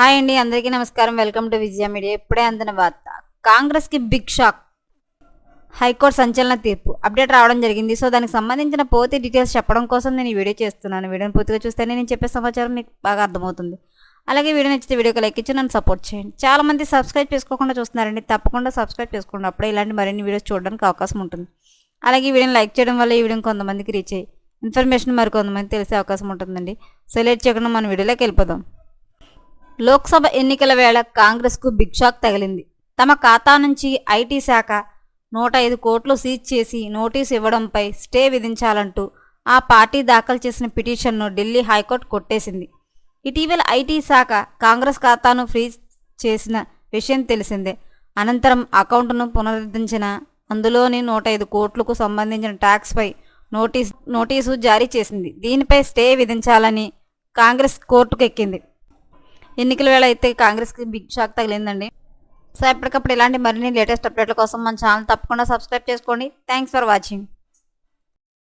Hi అండి అందరికీ నమస్కారం. Welcome to Vijaya media. ఇప్పుడే అందిన వార్త. కాంగ్రెస్కి బిగ్ షాక్. హైకోర్టు సంచలన తీర్పు. అప్డేట్ రావడం జరిగింది. సో దానికి సంబంధించిన పూర్తి డీటెయిల్స్ చెప్పడం కోసం నేను ఈ వీడియో చేస్తున్నాను. వీడియోని పూర్తిగా చూస్తేనే నేను చెప్పే సమాచారం మీకు బాగా అర్థమవుతుంది. అలాగే వీడియో నచ్చితే వీడియోకి లైక్ ఇచ్చి నన్ను సపోర్ట్ చేయండి. చాలా మంది సబ్స్క్రైబ్ చేసుకోకుండా చూస్తున్నారండి. తప్పకుండా సబ్స్క్రైబ్ చేసుకోండి. అప్పుడే ఇలాంటి మరిన్ని వీడియోస్ చూడడానికి అవకాశం ఉంటుంది. అలాగే ఈ వీడియోని లైక్ చేయడం వల్ల ఈ వీడియోని కొంతమందికి రీచ్ అయ్యి ఇన్ఫర్మేషన్ మరి కొంతమంది తెలిసే అవకాశం ఉంటుందండి. సో లేట్ చేయకుండా మన వీడియోలోకి వెళ్ళిపోదాం. లోక్సభ ఎన్నికల వేళ కాంగ్రెస్కు బిగ్ షాక్ తగిలింది. తమ ఖాతా నుంచి ఐటీ శాఖ నూట ఐదు కోట్లు సీజ్ చేసి నోటీసు ఇవ్వడంపై స్టే విధించాలంటూ ఆ పార్టీ దాఖలు చేసిన పిటిషన్ను ఢిల్లీ హైకోర్టు కొట్టేసింది. ఇటీవల ఐటీ శాఖ కాంగ్రెస్ ఖాతాను ఫ్రీజ్ చేసిన విషయం తెలిసిందే. అనంతరం అకౌంట్ను పునరుద్ధరించిన అందులోని నూట ఐదు కోట్లకు సంబంధించిన ట్యాక్స్పై నోటీస్ నోటీసు జారీ చేసింది. దీనిపై స్టే విధించాలని కాంగ్రెస్ కోర్టుకు ఎక్కింది ఎన్నికల వేళ అయితే కాంగ్రెస్కి బిగ్ షాక్ తగిలిందండి. సో ఎప్పటికప్పుడు ఇలాంటి మరిన్ని లేటెస్ట్ అప్డేట్ల కోసం మన ఛానల్ తప్పకుండా సబ్స్క్రైబ్ చేసుకోండి. Thanks for watching.